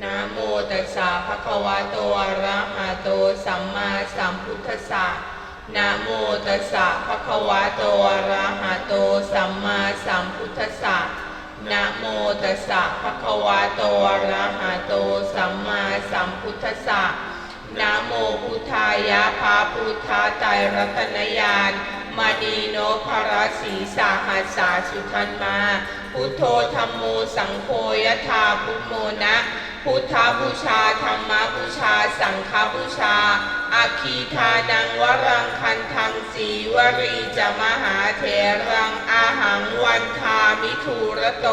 นะโมตัสสะภะคะวะโตอะระหะโตสัมมาสัมพุทธัสสะนะโมตัสสะภะคะวะโตอะระหะโตสัมมาสัมพุทธัสสะนะโมตัสสะภะคะวะโตอะระหะโตสัมมาสัมพุทธัสสะนะโมพุทธายะพระพุทธาไตรรัตนญาณมณีโนภรสีสาหัสสาสุทันมา พุทโธธรรมโมสังโฆยะธาพุทโมนะ พุทธบูชาธรรมบูชา สังฆบูชาอาคีทานังวรังคันทังสีวรีจะมหาเถรังอาหังวันทามิทูระโต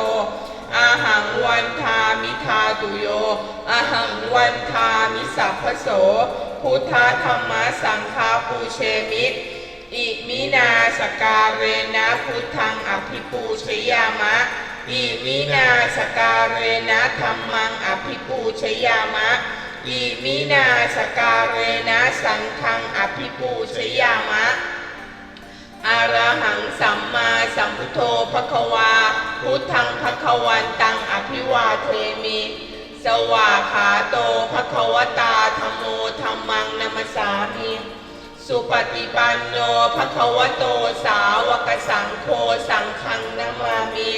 อาหังวันทามิทาตุโยอาหังวันทามิสัพพโส พุทธธรรมสังฆาปูเชมิตอิมินาสการเรนะพุทธังอภิปูชยามะ อิมินาสการเรนะธรรมังอภิปูชยามะอิมินาสการเรนะสังฆังอภิปูชยามะอะรหังสัมมาสัมพุทโธภควา พุทธังภควันตังอภิวาเทมิ สวาขาโตภควตาธรรมโมธรรมังนัมสสามิสุปฏิปันโนภควโตสาวกสังโฆสังฆังนามามิ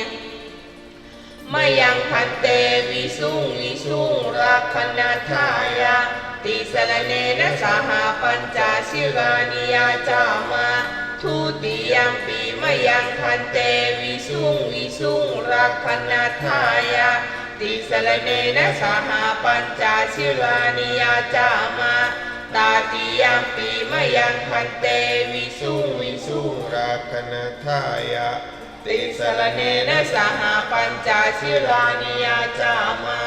มายังพันเตวิสุงวิสุงรักขณาทายะติสรเนนะสหปัญจสิรานิยาจามาทุติยัมปีมายังพันเตวิสุงวิสุงรักขณาทายะติสรเนนะสหปัญจสิรานิยาจามาตาติยัมปีมายังพันเตวิสุงวิสุงราคณทายะ ติสรเนนะสหปัญจสิรานิยาจามา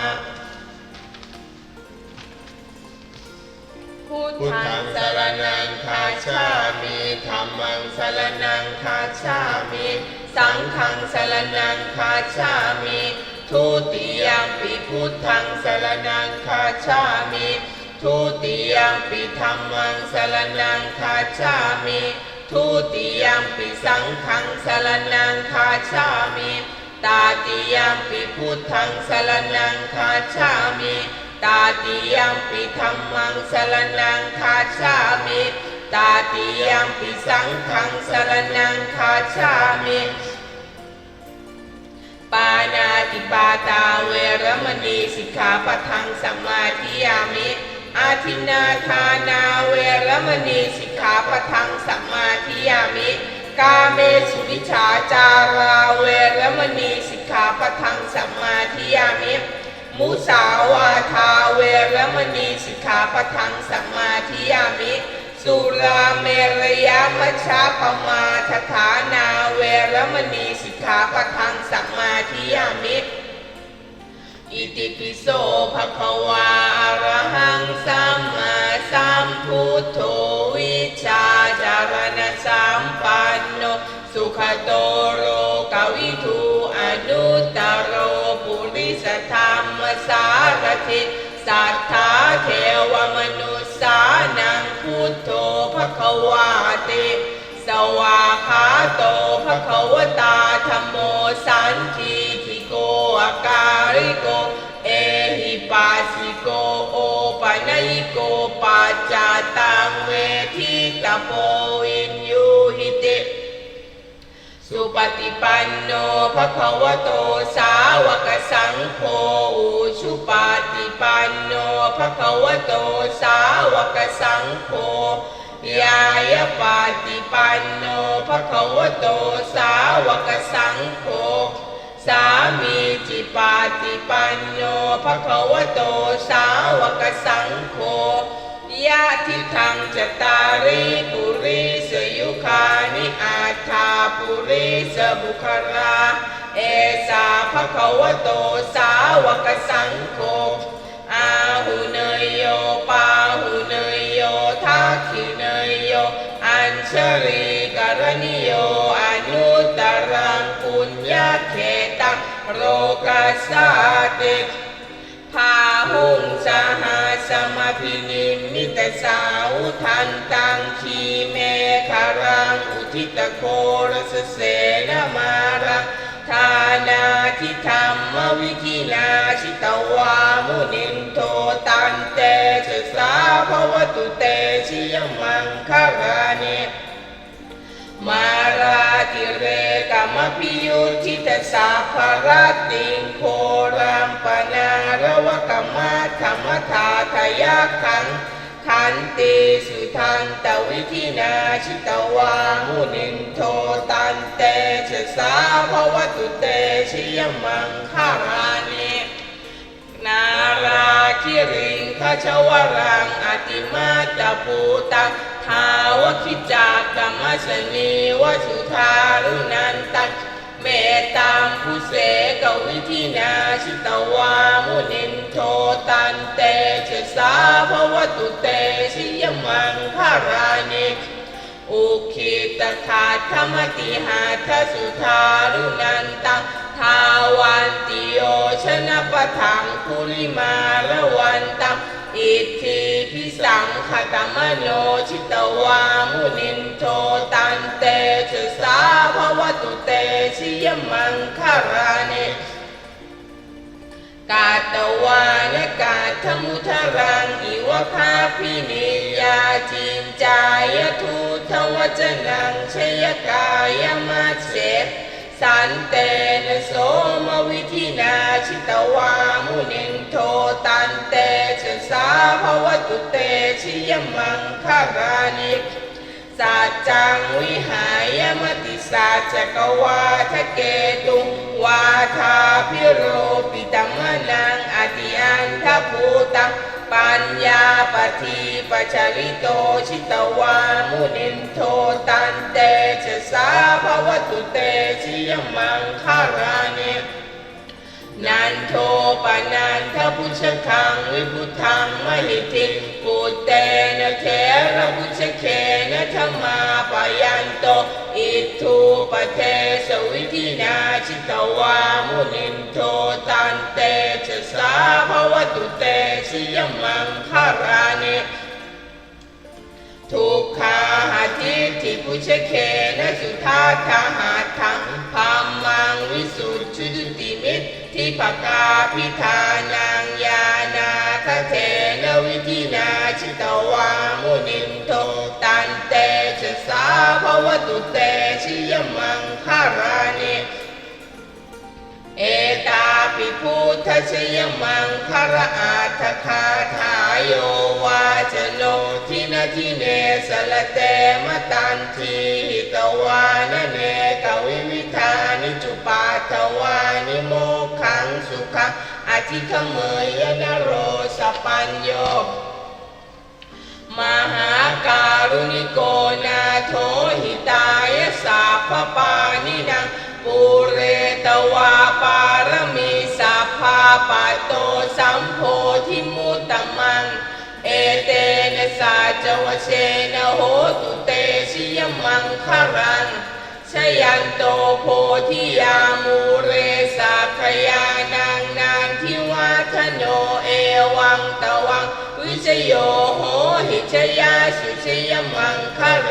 พุทธังสรรนังคาชามิธรรมังสรรนังคาชามิมิสังฆังสรนังคาชามิทุติยมปิพุทธังสรนังคาชามิทุติยมปิธรรมังสรนังคาชามิ ทุติยมปิสังฆังสรนังคาชามิตาติยมปิพุทธังสรนังคาชามิตาติยมปิธรรมังสรนังคาชามิตาติยมปิสังฆังสรนังคาชามิปานาติปาตาเวรมณีสิกขาปทังสมมมิอา ทินาทานาเวรมณีสิกขาปทังสัมมาธิยามิ กาเมสุวิชาจาราเวรมณีสิกขาปทังสัมมาธิยามิ มุสาวาทาเวรมณีสิกขาปทังสัมมาธิยามิ สุราเมรยมัชฌาปมาทฐานาเวรมณีสิกขาปทังสัมมาทิยามิ อิติปิโสภะคะวาอะระหังสัมมาสัมพุทโธวิชาจารณะสัมปันโนสุขโตโรกวิทูอนุตตรโรปุริสธรรมสารถิสัทธาเทวมนุษสานังพุทโธภะคะวาติสวาขาโตภะคะวตาธรรมโมสันทิ การิโกเอหิปัสสิโกโอปะนัยโกปัจจตังเวทิตาโพวินยูหิติสุปฏิปันโนภะคะวะโตสาวกสังโฆชุปฏิปันโนภะคะวะโตสาวกสังโฆยายปฏิปันโนภะคะวะโตสาวกสังโฆสามี ปาติปันโนภะคะวะโตสาวกสังโฆยะทิทังจตาริปุริสยุคานิอาทาปุริสบุคราเอสาภะคะวะโตสาวกสังโฆอาหุเนยโยปา กสสาติพาหุงสหาสมพินิมมิตสาวทันตังคีเมคารังอุทิตโครสเสนมารังทานาทิธรรมวิธีนาชิตวามุนินโทตันเตชะสาภวตุเต พิยุทิตสาภรติงโครัมปนารวกรรมธรรมธาทยาขังขันติสุทันตวิธินาชิตวามุนินโทตันเตชะสาภวตุเตชิยมังคารานิ นาราคิริงขชวรังอติมาตาปูตังทาวคิจากรรมสนีวสุธารุนันตังเมตตามผู้เสกวิธินาชิตวามุนินโทตันเตชะสาภวตุเตชิยมังคารานิ อุคิตถาธรรมติหาทสุธารุนันตังทาวันติโยชนะปะทังคุริมาละวันตังอิทธิพิสังขตมโนชิตวามุนินโทตันเตชะสาภวตุเตชิยมังคารานิ กาตวานกาธมุทรังอิวคาพินิยาจินจายทุทวจนังชยกายมัสเสสันเตนโสมวิธินาชิตวามุนินโทตันเตชะสาภวตุเตชิยมังคารานิ สัจจังวิหายมติสัจจกวาทะเกตุงวาทาพิโรปิตัมนังอติอันทภูตังปัญญาปฏิปัจจริโตชิตวามุนินโทตันเตชะสาภวตุเตชิยมังคารานิ นันโทปนันทพุชคังวิพุทังมหิติปุตเตนะเทระพุชเคนะธรรมาปยันโต อิทูปเทสวิธินาชิตวามุนินโทตันเตชะสาภวตุเตชิยมังคารานิทุกขาหาทิฏฐิพุชเคนะสุทาทาหาทังพามั ปกาพิธานังยานาคเทนวิธินาชิตวามุนินโทตันเตชะสาภวตุเตชิยมังคารานิ เอตาปิพุทธชยมังคารอาทคาทายโยวาจโนทินาทิเนสละเตมตันทีหิตวานเนกวิวิธานิจุปาทวานิโมขังสุขังอธิขเมยนโรสปัญโยมหาการุณิโกนาโทหิตายสัพปานิดังปุเร ตวาปารมีสัพพาปโตสัมโพธิมุตตมัง เอเตนะสัจวเชนะโหตุเตชิยมังคารังชยันโตโพธิยามูเรสัพยานังนานทิวัฒโนเอวังตวังวิชโยโหหิชยาสุชยมังคะเร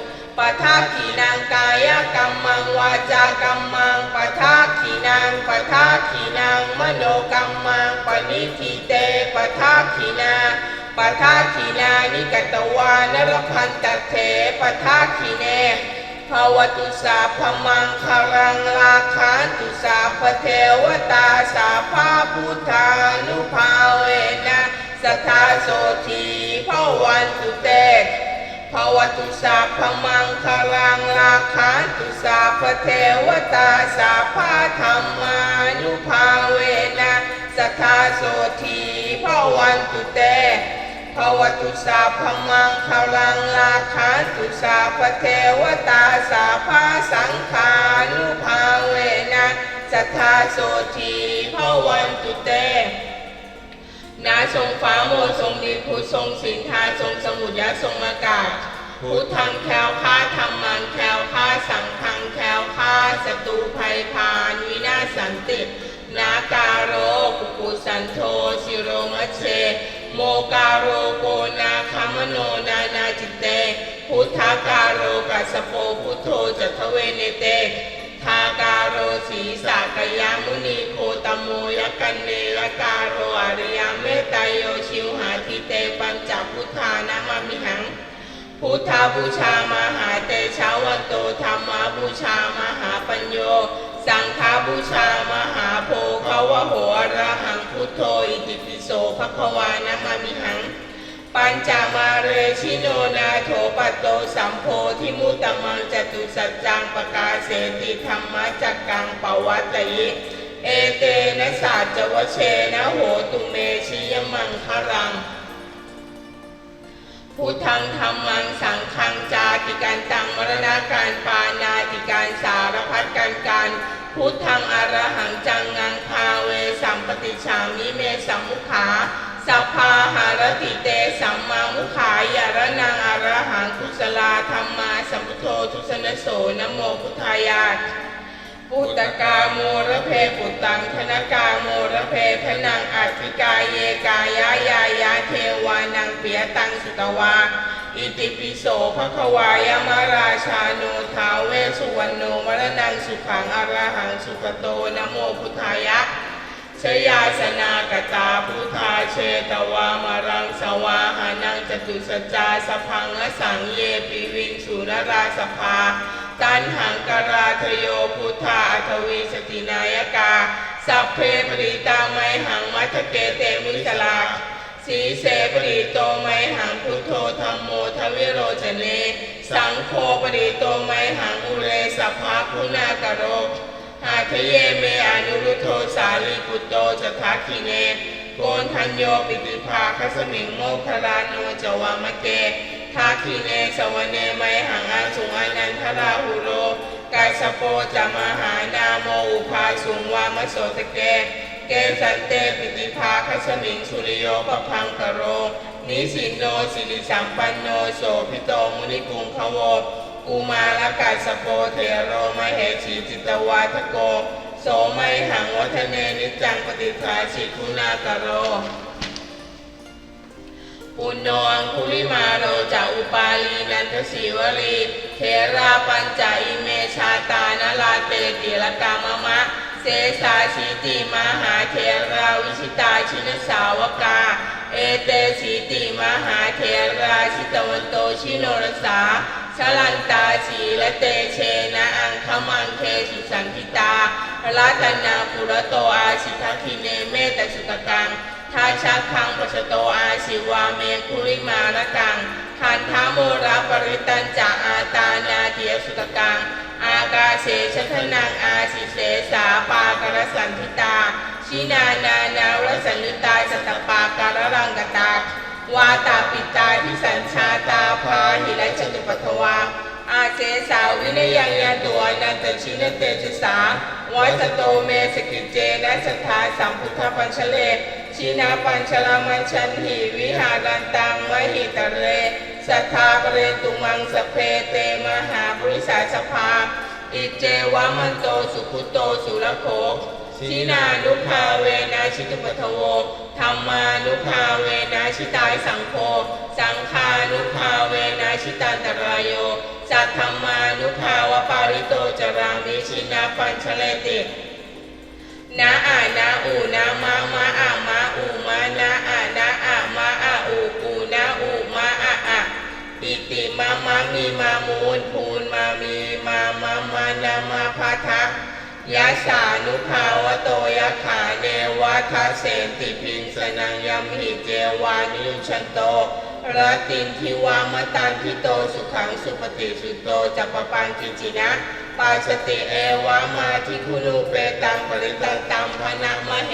ปคะเรอภิเสเกสาภาพุทธานังอาคาปาโตปโมททะขีนางกายกรรมังวาจากรรมังปะทาขีนางปะทาขีนางมโนกรรมังปณิทิเตปะทาขีนาปะทาขีนานิกตวานรพันตเถปะทาขีเนภวตุสาพมังคารังลาคานตุสาพเทวตาสาภาพุทธานุภาเวนะสทาโสทีภวันตุเต ภวตุสาพมังคารังลาคานตุสาพเทวตาสาภาธรรมานุภาเวนะสทธาโสทีภวันตุเตภวตุสาพมังคารังลาคาตุสาพเทวตาสาภาสังขานุภาเวนะสัทธาโสทีภวันตุเต นาทรงฟ้าโมทรงดิพุทธทรงสินทาทรงสมุทรยะทรงอากาศ พุทธังแคล้วคลาธรรมังแคล้วคลาสังฆังแคล้วคลาศัตรูภัยพานวินาศสันติ นาการโรกุกุสันโทสิโรมเช โมการโรโกนาคามโนนานาจิตเต พุทธาการโรกัสโปพุทโธจัตเวเนเต การโรสีสากยามุนีโคตโมยกันเนยการโรอริยเมตโยชิวหาทิเตปัญจพุทธานามามิหัง พุทธาบูชามหาเตชาวันโตธรรมาบูชามหาปัญโย สังฆาบูชามหาโพคาวะโหอระหังพุทโธอิติปิโสภควานามามิหัง ปัญจามาเรชิโน โปัตโตสัมโพธิมุตตมังจตุสัจจังปกาเสติธรรมจักกังปวัตตยิเอเตนะสัจวเชนะโหตุเมชิยมังครัง พุทธังธรรมังสังฆังจาติการตังมรณาการปานาติการสารพัดการการพุทธังอรหังจังงังคาเวสัมปติชามิเมสัมมุขา สัพพาหารติเตสัมมามุขายารนังอรหังกุศลาธรรมาสัมพุทโธทุสนโสนะโมพุทธายาตปุตตกาโมระเพปุตตังธนกาโมระเพพนังอัติกายเยกายายายาเทวานังเปียตังสุตวา อิติปิโสภควายามราชาโนทาเวสุวรรณโนมรณังสุขังอรหังสุขโตนะโมพุทธายะ ชยาสนากตาพุทธาเชตวามรังสวาหานังจตุสจาสพังอสังเยปิวิงสุนราสภา ตันหังกราทโยพุทธาอัทวีสตินายกา สัพเพปริตาไมหังมัทเกเตมิสลาสีเสปริโตไมหังพุทโธธรรมโมทวิโรจเน สังโฆปริโตไมหังอุเรสัพพะคุณากโร หาทะเยเมอนุรุโธสาลีปุตโตจทักขิเนโกนทัญโยปิติภาคสมิงโมคลาโนจวามะเกทักขิเนสวเนไมหังอาสุงอนันทราหุโรกายสโปจะมหานาโมอุภาสุงวามโสตเก เกสันเตปิติภาคสมิงสุริโยปพังกโร นิสินโนสิริสัมปันโนโสพิโตมุนิกุงขโว กุมารกัสโปเทโรมเหสีจิตวาทโก โสไมหังวัฒเนนิจังปฏิทาชิคุณากโร ปุณโนอังคุลิมาโรจะอุปาลีนันทศีวรีเทราปัญจอิเมชาตานลาเตติลกามะมะ เสสาชีติมหาเทราวิชิตาชินสาวกา เอเตสีติมหาเทราชิตวันโต ชิโนรสาชลันตาสีและเตเชนะอังคมังเคสุสันติตารัตนาปุระโตอาชิทคิเนเมตสุตกังทาชักขังปัสสโตอาชิวาเมคุริมารกังขันธาโมระปริตันจะอาตานาเทียสุตกัง อากาเสชทนังอาสิเสสาปากรสันทิตา ชินานา นาวรสันนิตาสตปาการรังกตา วาตาปิตาทิสัญชาตาพาหิรัจตุปัทวาอาเสสาวินยังยาตัวนันตชินเตจสาวัสโตเมสกิจเจนะสัทธาสัมพุทธปัญชเลชินาปัญชลามันชันหิวิหารันตังมหิตเรสัทธาปเรตุมังสเพเตมหาบริษัทสภาอิเจวามันโตสุขุโตสุรโค ชินานุภาเวนะชิตุปทโวธรรมานุภาเวนะชิตายสังโฆ สังฆานุภาเวนะชิตันตรายโย สัทธรรมานุภาวปาริโตจรามิชินาปัญชเลตินาอานาอูนามามาอามาอูมานาอานาอามาอาอูอูนาอูมาอาอาอิติมามามีมามูลภูนมามีมามามานามาพาทะยะสานุภาวโตยะขาเนวะ ทะเสนติพิงสนังยมหิเจวานิยุชันโตรตินทิวามตันทิโตสุขังสุปฏิสุโตจัปปปังกิจินะปาสติเอวามาทิคุลูเปตังปริตังตัมพนะมะเห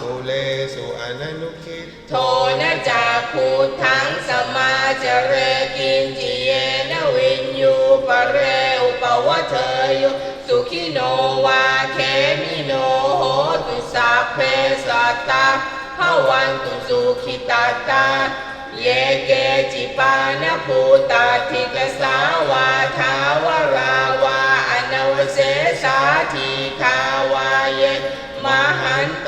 กอุชูจะสูชูจะสุวโทเลสุอนันุคิตโทนะจากพูทังสมาจเรกินจิเยนวินยูปะเรอุปวะเทยุสุขิโนวาเคมิโนโหตุสัพเพสัตตาภวันตุสุขิตาตา เยเกจิปานภูตาทิกสาวาทาวราวาอนวเสสาทีคาวาเยมหันต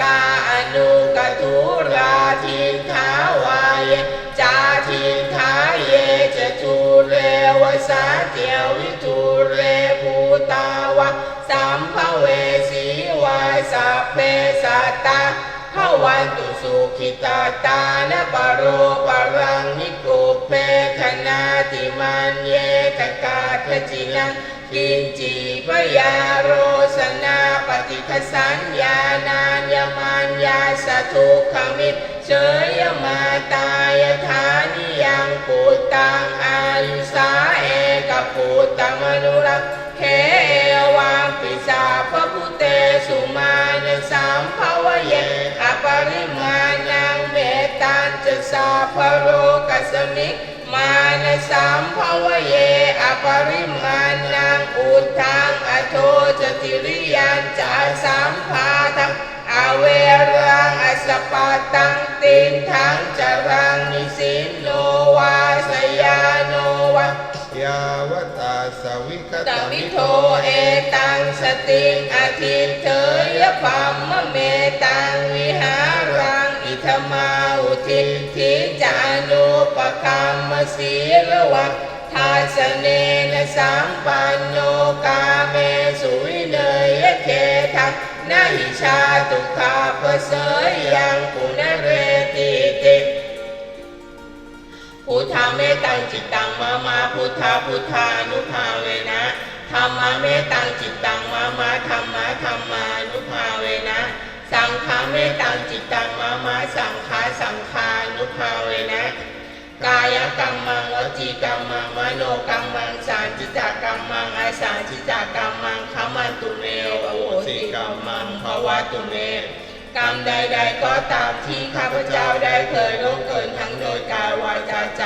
กาอนุกตุราทินทาวายจาทินทาเยจตุเรวสาเตียววิทุเรภูตาวะสัมภเวสีวาสัพเพสัตตา ภวันตุสุขิตาตานะปโรปรังนิโกเพคนาติมันเยตกาทจิลังกินจีปยาโรสนาปฏิคสัญญานานยมันยาสทุกขมิตเชยมาตายธานิยังปุตตังอายุสาเอกปุตตมนุรักษ์ เขวังปิสาพระพุเตสุมาเนสามภาวเยอปริมาณังเมตันจะสาพโรกัสมิกมาในสามภาวเยอปริมาณังอุทังอโทจติริยันจะสามพาทังอเวรังอสปาตังตินทังจรังนิสินโนวาสยาโน ยาวตาสวิคตมิโทเอตังสติงอาทิเถยพัมมเมตังวิหารังอิธมาอุทิทิจานุปกรรมสีระวังทาสเนนะสัมปันโนกาเมสุวิเนยเขทังนาหิชาตุคาปเสยยังปุณเร พุทธาเมตังจิตตังมามาพุทธาพุทธานุภาเวนะธรรมะเมตังจิตตังมามาธรรมะธรรมานุภาเวนะ สังฆาเมตังจิตตังมามาสังฆาสังฆานุภาเวนะ กายกรรมังวจีกรรมังมโนกรรมังสารจิตกรรมังอาสาจิตกรรมังขมันตุเมโอโหสิกรรมังภวะตุเม กรรมใด ๆ ก็ตามที่ข้าพเจ้าได้เคยล่วงเกินทั้งโดยกายวาจาใจ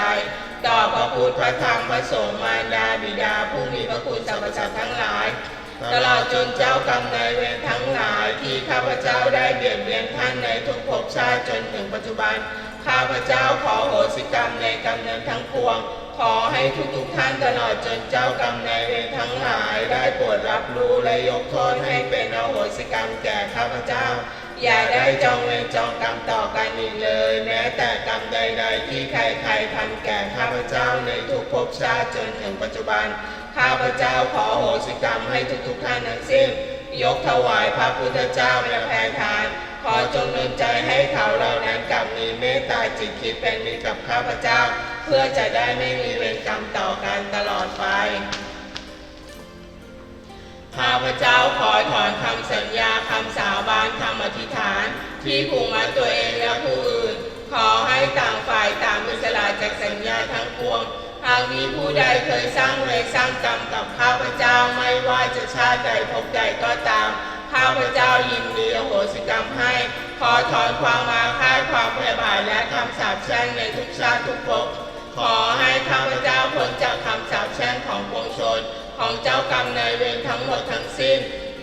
ต่อพระพุทธพระธรรมพระสงฆ์มารดาบิดาผู้มีพระคุณสรรพสัตว์ทั้งหลาย ตลอดจนเจ้ากรรมนายเวรทั้งหลายที่ข้าพเจ้าได้เบียดเบียนท่านในทุกภพชาติจนถึงปัจจุบัน ข้าพเจ้าขอโหสิกรรมในกรรมนั้นทั้งปวง ขอให้ทุกๆท่านตลอดจนเจ้ากรรมนายเวรทั้งหลายได้โปรดรับรู้และยกโทษให้เป็นอโหสิกรรมแก่ข้าพเจ้า อย่าได้จองเวรจองกรรมต่อกันอีกเลย แม้แต่กรรมใด ๆ ที่ใครๆทำแก่ข้าพเจ้าในทุกภพชาติจนถึงปัจจุบัน ข้าพเจ้าขอโหสิกรรมให้ทุกๆท่านทั้งสิ้น ยกถวายพระพุทธเจ้าและแผ่ทาน ขอจงดลใจให้เขาเหล่านั้นกลับมีเมตตาจิตคิดเป็นมิตรกับข้าพเจ้า เพื่อจะได้ไม่มีเวรกรรมต่อกันตลอดไป ข้าพเจ้าขอถอนคำสัญญาคำสาบานคำอธิษฐาน ที่ผูกมัดตัวเองและผู้อื่น ขอให้ต่างฝ่ายต่างอิสละจากสัญญาทั้งปวง หากมีผู้ใดเคยสร้างเวรสร้างกรรมกับข้าพเจ้าไม่ว่าจะชาติใดภพใดก็ตาม ข้าพเจ้ายินดีอโหสิกรรมให้ ขอถอนความมาคาความพยาบาทและคำสาปแช่งในทุกชาติทุกภพขอให้ข้าพเจ้าพ้นจากคำสาปแช่งของปวงชน ของเจ้ากรรมนายเวรทั้งหมดทั้งสิ้น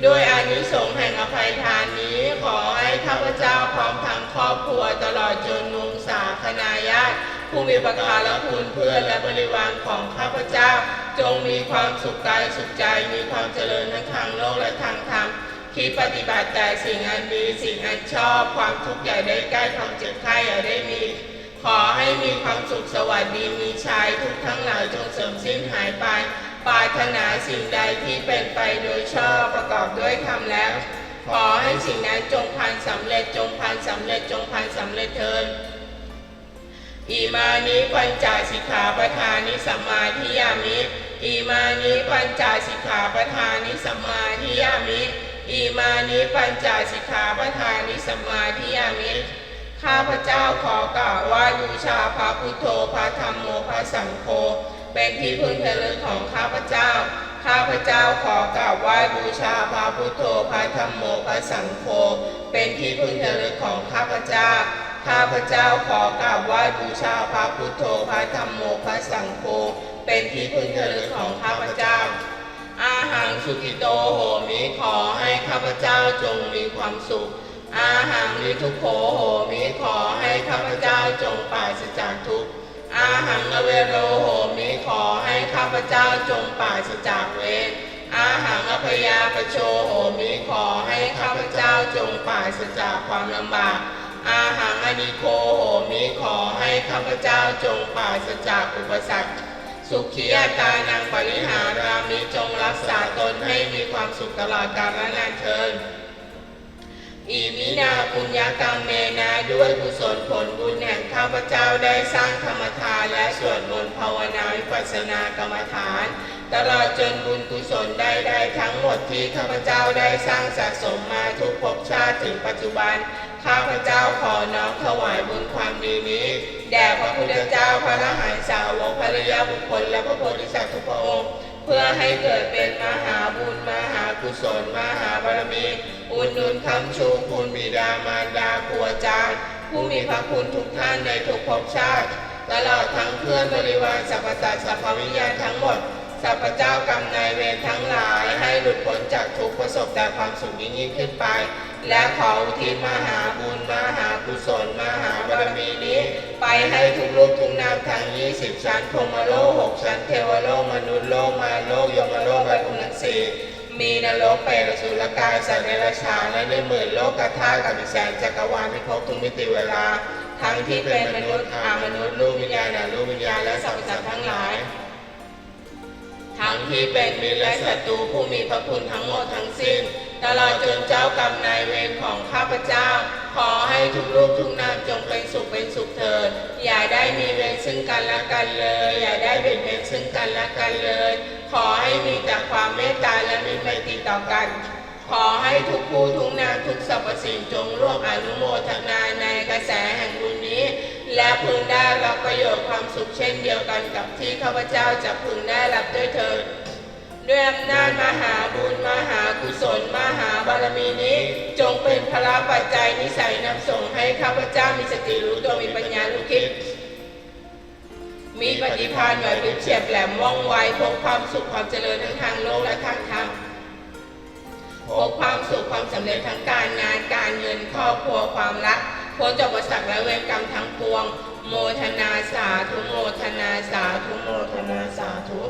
ด้วยอานิสงส์แห่งอภัยทานนี้ ขอให้ข้าพเจ้าพร้อมทั้งครอบครัวตลอดจนมุงสาคณาญาติผู้มีประการคุณเพื่อนและบริวารของข้าพเจ้า จงมีความสุขกายสุขใจมีความเจริญทั้งทางโลกและทางธรรมคิดปฏิบัติแต่สิ่งอันดีสิ่งอันชอบความทุกข์อย่าได้ใกล้ความเจ็บไข้อย่าได้มี ขอให้มีความสุขสวัสดีมีชัยทุกทั้งหลายจงเสื่อมสิ้นหายไป ปรารถนาสิ่งใดที่เป็นไปโดยชอบประกอบด้วยธรรมแล้ว ขอให้สิ่งนั้นจงพันสำเร็จจงพันสำเร็จจงพันสำเร็จเถิดอิมานิปัญจสิกขาปทานิสัมมาทิยามิอิมานิปัญจสิกขาปทานิสัมมาทิยามิอิมานิปัญจสิกขาปทานิสัมมาธิยามิข้าพเจ้าขอกล่าวไหว่าบูชาพระพุทโธพระธรรมโมพระสังโฆ เป็นที่พึ่งระลึกของข้าพเจ้า ข้าพเจ้าขอกราบไหว้บูชาพระพุทโธพระธรรมโมพระสังโฆ เป็นที่พึ่งระลึกของข้าพเจ้า ข้าพเจ้าขอกราบไหว้บูชาพระพุทโธพระธรรมโมพระสังโฆ เป็นที่พึ่งระลึกของข้าพเจ้า อาหังสุกิโตโหมิขอให้ข้าพเจ้าจงมีความสุข อาหังนิทุโขโหมิขอให้ข้าพเจ้าจงปราศจากทุกข์ อาหังอเวโรโหมิขอให้ข้าพเจ้าจงปราศจากเวรอาหังอภยาปโชโหมิขอให้ข้าพเจ้าจงปราศจากความลำบากอาหังอนิโคโหมิขอให้ข้าพเจ้าจงปราศจากอุปสรรค สุขียตานังปริหารามิจงรักษาตนให้มีความสุขตลอดกาลนานเทินอิมินาปุญญากรรมเมนาด้วยกุศลผลบุญ พเจ้าได้สร้างธรรมทานและสวดมนต์ภาวนาวิปัสสนากรรมฐาน ตลอดจนบุญกุศลใดๆทั้งหมดที่ข้าพเจ้าได้สร้างสะสมมาทุกภพชาติถึงปัจจุบัน ข้าพเจ้าขอน้อมถวายบุญความดีนี้แด่พระพุทธเจ้าพระอรหันต์สาวกภริยาบุคคลและพระโพธิสัตว์ทุกพระองค์เพื่อให้เกิดเป็นมหาบุญมหากุศลมหาบารมี อุดหนุนคำชูคุณบิดามารดาครูอาจารย์ ผู้มีพระคุณทุกท่านในทุกภพชาติ ตลอดทั้งเพื่อนบริวารสรรพสัตว์สรรพวิญญาณทั้งหมดสัพพเจ้ากรรมนายเวรทั้งหลายให้หลุดพ้นจากทุกประสบแต่ความสุขยิ่งยิ่งขึ้นไป และขออุทิศมหาบุญมหากุศลมหาบารมีนี้ ไปให้ทุกลูกทุกนามทั้ง20ชั้นพรมโลก6ชั้นเทวโลกมนุษย์โลกมาโลกยมโลกและอุณหสี มีนรกเปรตสุรกายสัตว์เดรัจฉานและในหมื่นโลกกธาตุกับอีกแสนจักรวาลที่พบทุกมิติเวลา ทั้งที่เป็นมนุษย์อามนุษย์ลูกวิญญาณอรูปวิญญาณและสรรพสัตว์ทั้งหลาย ทั้งที่เป็นมิตรและศัตรูผู้มีพระคุณทั้งหมดทั้งสิ้น ตลอดจนเจ้ากรรมนายเวรของข้าพเจ้า ขอให้ทุกลูกทุกนามจงเป็นสุขเป็นสุขเถิด อย่าได้มีเวรซึ่งกันและกันเลย อย่าได้เบียดเบียนซึ่งกันและกันเลย ขอให้มีแต่ความเมตตาและมีไมตรีต่อกัน ขอให้ทุกผู้ทุกนามทุกสรรพสิ่งจงร่วมอนุโมทนาในกระแสแห่งบุญนี้ และพึงได้รับประโยชน์ความสุขเช่นเดียวกันกับที่ข้าพเจ้าจะพึงได้รับด้วยเถิด ด้วยอำนาจมหาบุญมหากุศล มหาบารมีนี้ จงเป็นพละปัจจัยนิสัยนำส่งให้ข้าพเจ้ามีสติรู้ตัวมีปัญญารู้คิด มีปฏิภาณไหวพริบเฉียบแหลมว่องไวพบความสุขความเจริญทั้งทางโลกและทางธรรมพบความสุขความสำเร็จทั้งการงานการเงินครอบครัวความรักพ้นจากอุปสรรคและเวรกรรมทั้งปวง โมทนาสาธุโมทนาสาธุโมทนาสาธุ